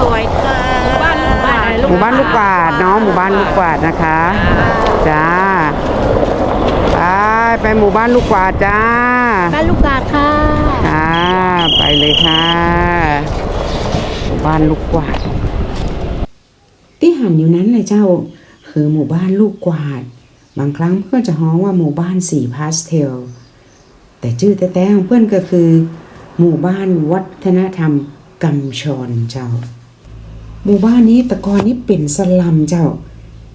สวยค่ะหมู่บ้านหมู่บ้านลูกกวาดเนาะหมู่บ้านลูกกวาดนะคะจ้าไปไปหมู่บ้านลูกกวาดจ้าบ้านลูกกาดค่ะค่ะไปเลยค่ะหมู่บ้านลูกกวาด ที่หันอยู่นั้นเลยเจ้า คือหมู่บ้านลูกกวาด บางครั้งเพื่อนจะฮ้องว่าหมู่บ้านสีพาสเทลแต่ชื่อแท้ๆของเพื่อนก็คือ หมู่บ้านวัฒนธรรมกำชอนเจ้า หมู่บ้านนี้แต่ก่อนนี้เป็นสลัมเจ้า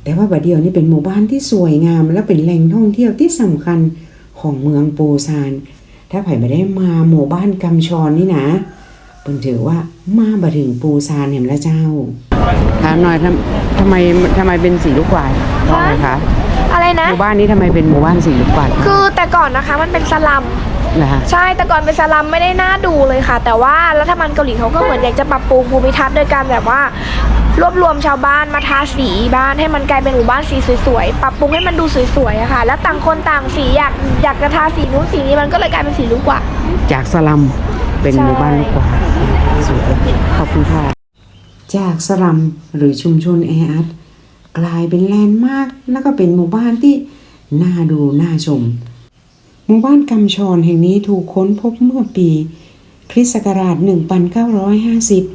แต่ว่าบัดเดียวนี้เป็นหมู่บ้านที่สวยงาม และเป็นแหล่งท่องเที่ยวที่สำคัญของเมืองปูซาน ถ้าไผ่ไม่ได้มาหมู่บ้านกำชอนนี่นะเพิ่นถือว่ามาบ่ถึงปูซานเห็นแล้วเจ้าถามหน่อยทำทำไมทำไมเป็นสีลูกกวาดเพราะอะไรคะอะไรหนะมู่บ้านนี้ทำไมเป็นหมู่บ้านสีลูกกวาดคือแต่ก่อนนะคะมันเป็นสลัม นะคะใช่แต่ก่อนเป็นสลัมไม่ได้น่าดูเลยค่ะ แต่ว่ารัฐบาลเกาหลีเขาก็เหมือนอยากจะปรับปรุงภูมิทัศน์โดยการแบบว่ารวบรวมชาวบ้านมาทาสีบ้านให้มันกลายเป็นหมู่บ้านสีสวยๆ ปรับปรุงให้มันดูสวยๆอะค่ะ แล้วต่างคนต่างสีอยากอยากจะทาสีนู้นสีนี้มันก็เลยกลายเป็นสีลูกกว่าดจากสลัมเป็นใช่หมู่บ้านลูกกวาดสวยขอบคุณค่ะจากสลัมหรือชุมชนแออัดกลายเป็นแลนด์มาร์คแล้วก็เป็นหมู่บ้านที่น่าดูน่าชม หมู่บ้านกำชอนแห่งนี้ถูกค้นพบเมื่อปี คริสต์ศักราช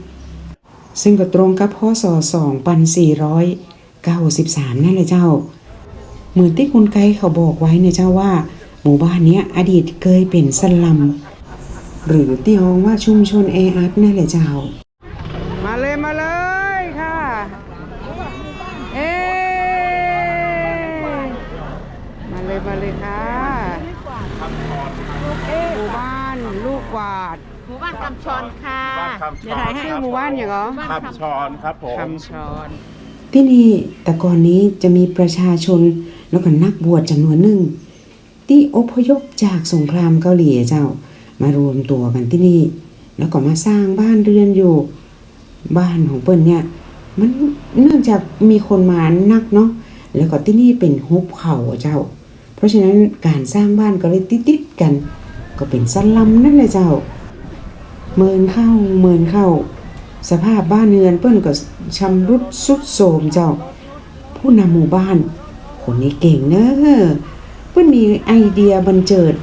1950 ซึ่งก็ตรงกับพศ 2493 นั่นเลยเจ้า เหมือนที่คุณไกด์เขาบอกไว้เนี่ยเจ้าว่า หมู่บ้านนี้อดีตเคยเป็นสลัม หรือที่ฮ้องว่าชุมชนแออัดนั่นแหละเจ้า มาเลยมาเลยค่ะ เอ๊มาเลยมาเลยค่ะ หมู่บ้านลูกกวาด หมู่บ้านกำชอนค่ะบ้านคำชอนเดี๋ยวถ่ายให้ชื่อหมู่บ้านอย่างเหรอบ้านคำชอนครับผม คำชอนที่นี่แต่ก่อนนี้จะมีประชาชนแล้วก็นักบวชจำนวนหนึ่ง ที่อพยพจากสงครามเกาหลีเจ้ามารวมตัวกันที่นี่ แล้วก็มาสร้างบ้านเรือนอยู่ บ้านของเปิ้นเนี่ยมันเนื่องจากมีคนมานักเนาะแล้วก็ที่นี่เป็นหุบเขาอะเจ้า เพราะฉะนั้นการสร้างบ้านก็เลยติดๆกัน ก็เป็นสลัมนั่นแหละเจ้า เมินเข้าเมินเข้า สภาพบ้านเรือนเปิ้นก็ชำรุดสุดโทรมเจ้า ผู้นำหมู่บ้าน คนนี้เก่งเนอะเปิ้นมีไอเดียบันเจิด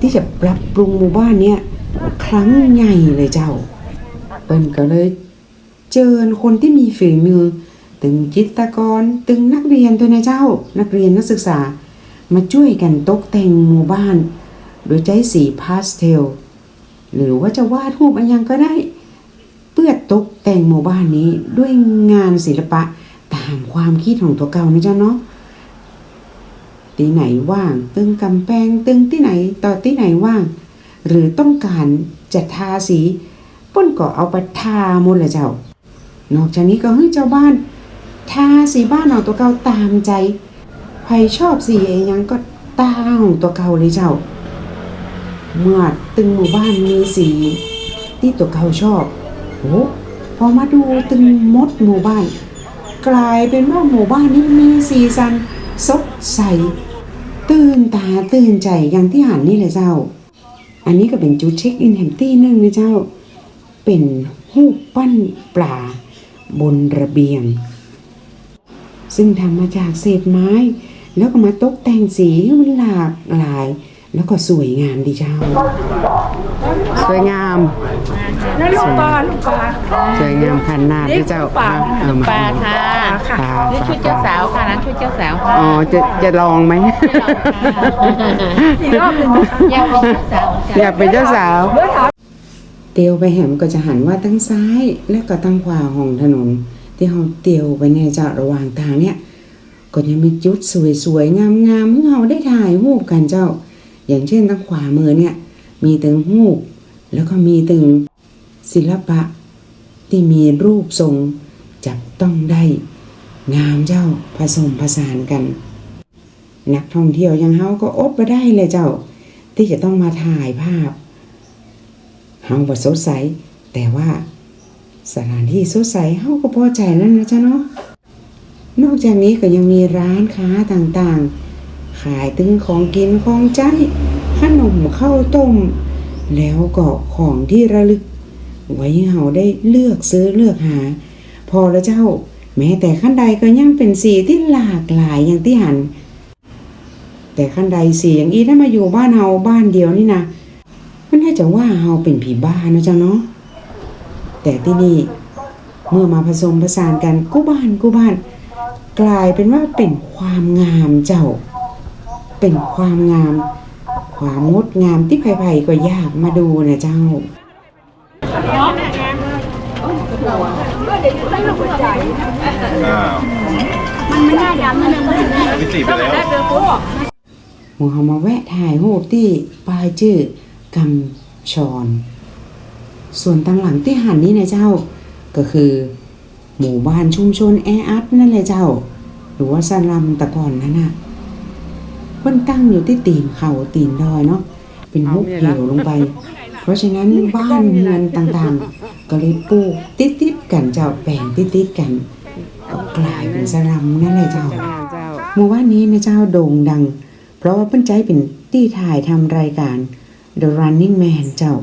ที่จะปรับปรุงหมู่บ้านเนี้ยครั้งใหญ่เลยเจ้า เปิ้นก็เลย เจิญคนที่มีฝีมือ ตึงจิตรกรตึงนักเรียนตัวนะเจ้า นักเรียนนักศึกษา มาช่วยกันตกแต่งหมู่บ้าน โดยใช้สีพาสเทล หรือว่าจะวาดรูปอะไรยังก็ได้ เพื่อตกแต่งหมู่บ้านนี้ด้วยงานศิลปะตามความคิดของตัวเก่านะเจ้าเนาะที่ไหนว่าง ตึงกำแพงตึงที่ไหนต่อที่ไหนว่าง หรือต้องการจะทาสีป้นก็เอาไปทาหมดเลยเจ้า นอกจากนี้ก็ให้เจ้าบ้าน ทาสีบ้านของตัวเก่าตามใจใครชอบสีอะไรยังก็ตาของตัวเก่าเลยเจ้า เมื่อตึงหมู่บ้านมีสีที่ตัวเขาชอบโอ้พอมาดูตึงมดหมู่บ้าน กลายเป็นว่าหมู่บ้านนี้มีสีสันสดใสตื่นตาตื่นใจอย่างที่หันนี่เลยเจ้า อันนี้ก็เป็นจุดเช็คอินแห่งที่หนึ่งนะเจ้า เป็นหูปปั้นปลาบนระเบียง ซึ่งทำมาจากเศษไม้ แล้วก็มาตกแต่งสีให้มันหลากหลาย แล้วก็สวยงามดีเจ้า สวยงามนั่นลูกปลาลูกปลาสวยงามขนาดที่เจ้าเอามาปลาค่ะปลานี่ชุดเจ้าสาวค่ะนั้นชุดเจ้าสาวค่ะอ๋อจะจะลองไหมอีกรอบหนึ่งอยากเป็นเจ้าสาวอยากเป็นเจ้าสาวเตียวไปแหมก็จะหันว่าตั้งซ้ายและก็ตั้งขวาของถนนที่เราเตียวไปในเจ้าระหว่างทางเนี่ย ก็ยังมีจุดสวยๆงามๆให้เราได้ถ่ายรูปกันเจ้า อย่างเช่นทางขวามือเนี่ยมีตึงรูปแล้วก็มีตึงศิลปะ ที่มีรูปทรงจับต้องได้ งามเจ้าผสมผสานกัน นักท่องเที่ยวย่างเฮาก็อดมาได้เลยเจ้า ที่จะต้องมาถ่ายภาพเฮาบ่สดใสแต่ว่าสถานที่สดใสเฮาก็พอใจแล้วนะเจ๊ะเนาะนอกจากนี้ก็ยังมีร้านค้าต่างๆ ขายถึงของกินของใจ ขนมข้าวต้ม แล้วก็ของที่ระลึก ไว้เฮาได้เลือกซื้อเลือกหา พอแล้วเจ้า แม้แต่ขั้นใดก็ยังเป็นสีที่หลากหลายอย่างที่หัน แต่ขั้นใดสีอย่างอีถ้ามาอยู่บ้านเฮาบ้านเดียวนี่นะมันน่าจะว่าเฮาเป็นผีบ้านะเจ้าเนาะแต่ที่นี่เมื่อมาผสมผสานกันกู้บ้านกู้บ้าน กลายเป็นว่าเป็นความงามเจ้า เป็นความงาม ความงดงามที่ไผ่ๆก็อยากมาดูนะเจ้าอ้าวมันไม่น่าย้ำนะวิสีไปแล้วหมูเฮามาแวะถ่ายรูปที่ป้ายชื่อกำชอน ส่วนทางหลังที่หันนี้นะเจ้า ก็คือ หมู่บ้านชุมชนแออัดนั่นแหละเจ้า หรือว่าสลัมตะก่อนนั่นน่ะ เพิ่นตั้งอยู่ที่ตีนเขาตีนดอยเนาะเป็นมุกเหวลงไป เพราะฉะนั้นบ้านเรือนต่างๆ ก็เลยปลูกติดๆกันเจ้าแบ่งติดๆกันก็กลายเป็นสลัมนั่นแหละเจ้าหมู่บ้านนี้นะเจ้าโด่งดัง เพราะว่าเพิ่นใจเป็นที่ถ่ายทำรายการ The Running Man เจ้า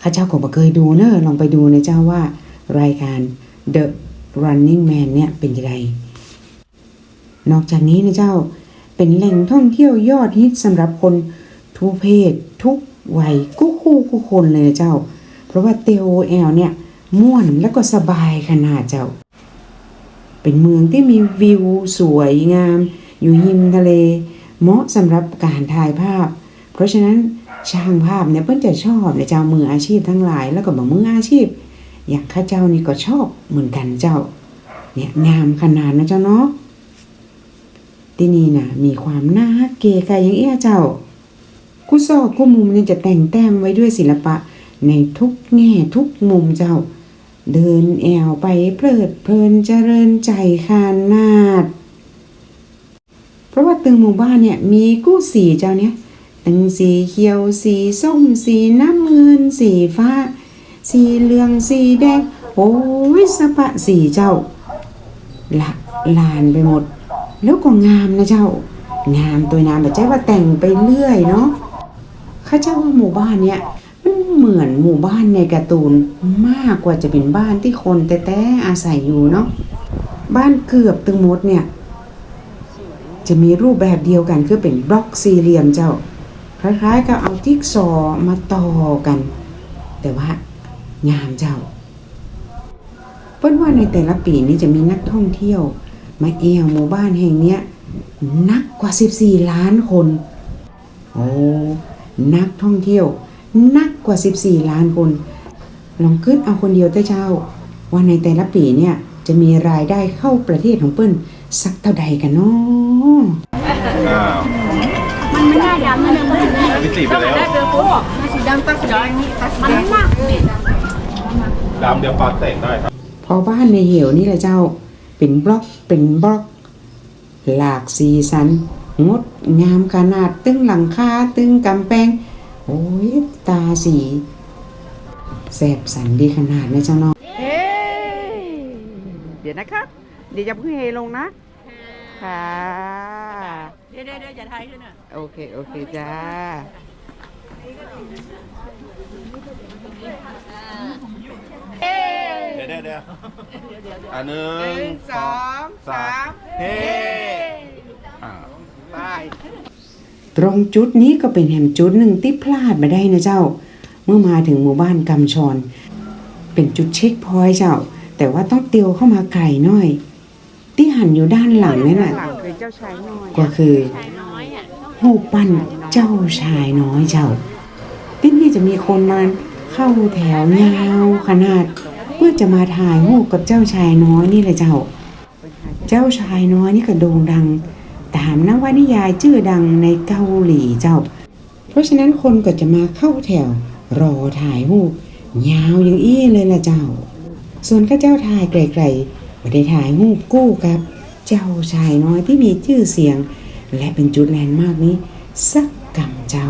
ข้าเจ้าก็บ่เคยดูเนอะลองไปดูนะเจ้าว่ารายการ The Running Man เนี่ยเป็นยังไงนอกจากนี้นะเจ้า เป็นแหล่งท่องเที่ยวยอดฮิตสำหรับคนทุกเพศ ทุกวัยกู้คู่กู้คนเลยนะเจ้า เพราะว่าเตโอแอลเนี่ยม่วนแล้วก็สบายขนาดเจ้า เป็นเมืองที่มีวิวสวยงาม อยู่ริมทะเล เหมาะสำหรับการถ่ายภาพ เพราะฉะนั้นช่างภาพเนี่ยเพิ่นจะชอบเนี่ยเจ้ามืออาชีพทั้งหลาย แล้วก็บ่มืออาชีพ อย่างข้าเจ้านี่ก็ชอบเหมือนกันเจ้า เนี่ยงามขนาดนะเจ้าเนาะ ที่นี่นะมีความน่าฮักเก๋ไก่อย่างเอี้ยเจ้ากุซอกกุมุมเนี่ยจะแต่งแต้มไว้ด้วยศิลปะ ในทุกแง่ทุกมุมเจ้า เดินแอวไปเพลิดเพลินเจริญใจขานนาดเพราะว่าตึงหมู่บ้านเนี่ยมีกู้สีเจ้าเนี่ยตึงสีเขียวสีส้มสีน้ำเงินสีฟ้า สีเหลืองสีแดง โอ้ยสะปะสีเจ้าละลานไปหมด แล้วก็งามนะเจ้า งามตัวนามแบบใจว่าแต่งไปเรื่อยเนาะข้าเจ้าว่าหมู่บ้านเนี่ยมันเหมือนหมู่บ้านในการ์ตูนมากกว่าจะเป็นบ้านที่คนแต่แต่อาศัยอยู่เนาะบ้านเกือบตึงหมดเนี่ย จะมีรูปแบบเดียวกันคือเป็นบล็อกสี่เหลี่ยมเจ้าคล้ายๆกับเอาจิ๊กซอมาต่อกัน แต่ว่างามเจ้าเปิ้นว่าในแต่ละปีนี้จะมีนักท่องเที่ยว มาเอวหมู่บ้านแห่งเนี้ยนักกว่า 14 ล้านคน โอ้ นักท่องเที่ยว นักกว่า 14 ล้านคน ลองคิดเอาคนเดียวเต้เจ้า ว่าในแต่ละปีเนี่ยจะมีรายได้เข้าประเทศของเปิ้นสักเท่าใดกันเนาะอ้าวมันไม่น่าย้ำนะวิสีไปแล้วดำเดี๋ยวปาดแต่งได้ครับพอบ้านในเหวนี่แหละเจ้า เป็นบล็อกเป็นบล็อก หลากสีสัน งดงามขนาดตึงหลังคาตึงกำแพงโอ้ยตาสีแสบสันดีขนาดนะเจ้าเนาะเดี๋ยวนะครับ เดี๋ยวจะเพิ่งเฮลงนะ ค่ะ เดี๋ยวเดี๋ยวอย่าทายขึ้นอะโอเค โอเค จ้า เดี๋ยวเดี๋ยวเดี๋ยวอันหนึ่งสองสามเฮ้อ่าไปตรงจุดนี้ก็เป็นแห่งจุดหนึ่งที่พลาดมาได้นะเจ้า เมื่อมาถึงหมู่บ้านกำชอน เป็นจุดเช็คพอยต์เจ้า แต่ว่าต้องเตียวเข้ามาไกลหน่อย ที่หันอยู่ด้านหลังนั่นน่ะ หลังคือเจ้าชายน้อยก็คือหูปปั้นเจ้าชายน้อยเจ้าที่นี่จะมีคนมาเข้าแถวยาวขนาด เพื่อจะมาถ่ายรูปกับเจ้าชายน้อยนี่แหละเจ้า เจ้าชายน้อยนี่ก็โด่งดัง ตามนวนิยายชื่อดังในเกาหลีเจ้า เพราะฉะนั้นคนก็จะมาเข้าแถว รอถ่ายรูปยาวอย่างอี้เลยล่ะเจ้า ส่วนข้าเจ้าถ่ายไกลๆไม่ได้ถ่ายรูปกู้กับ เจ้าชายน้อยที่มีชื่อเสียง และเป็นจุดแลนด์มากนี้ สักกำเจ้า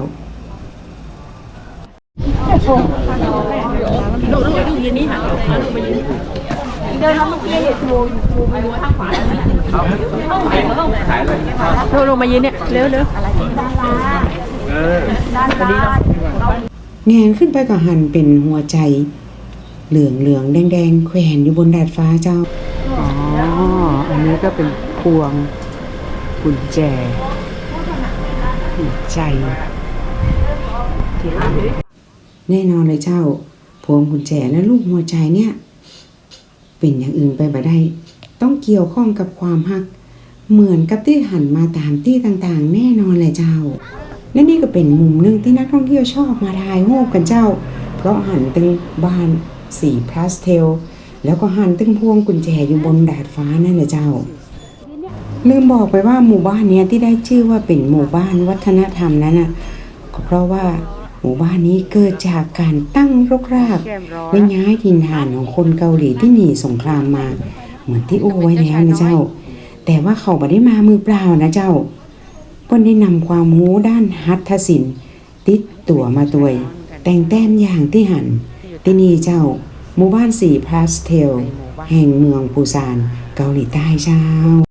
ลูกลูกลูกยืนนี่ค่ะลูกมายืนเดินแล้วเมื่อกี้เห็นมูมูไปดูข้างขวาเลยเข้าไหนเข้าไหนลูกลูกมายืนเนี่ยเร็วเร็วด้านล่างด้านล่างแงนขึ้นไปกับหันเป็นหัวใจ เหลืองเหลืองแดงแดงแขวนอยู่บนดาดฟ้าเจ้าอ๋ออันนี้ก็เป็นพวงกุญแจหัวใจแน่นอนเลยเจ้า วงกุญแจและลูกหัวใจเนี่ย เป็นอย่างอื่นไปบ่ได้ต้องเกี่ยวข้องกับความฮัก เหมือนกับที่หันมาตามที่ต่างๆ แน่นอนเลยเจ้า และนี่ก็เป็นมุมหนึ่งที่นักท่องเที่ยวชอบมาถ่ายรูปกันเจ้า เพราะหันตึงบ้านสีพลาสเทล แล้วก็หันตึงพวงกุญแจอยู่บนดาดฟ้านั่นแหละเจ้า ลืมบอกไปว่าหมู่บ้านเนี้ยที่ได้ชื่อว่าเป็นหมู่บ้านวัฒนธรรมนั้นน่ะก็เพราะว่า หมู่บ้านนี้เกิดจากการตั้งรกรากแก้มร้อนและย้ายถิ่นฐานของคนเกาหลีที่หนีสงครามมา เหมือนที่อู้ไว้แล้วนะเจ้า แต่ว่าเขาไม่ได้มามือเปล่านะเจ้าก็ได้นำความรู้ด้านหัตถศิลป์ติดตัวมาตัวยแต่งแต้มอย่างที่หัน ที่นี่เจ้าหมู่บ้านสีพาสเทล แห่งเมืองปูซานเกาหลีใต้เจ้า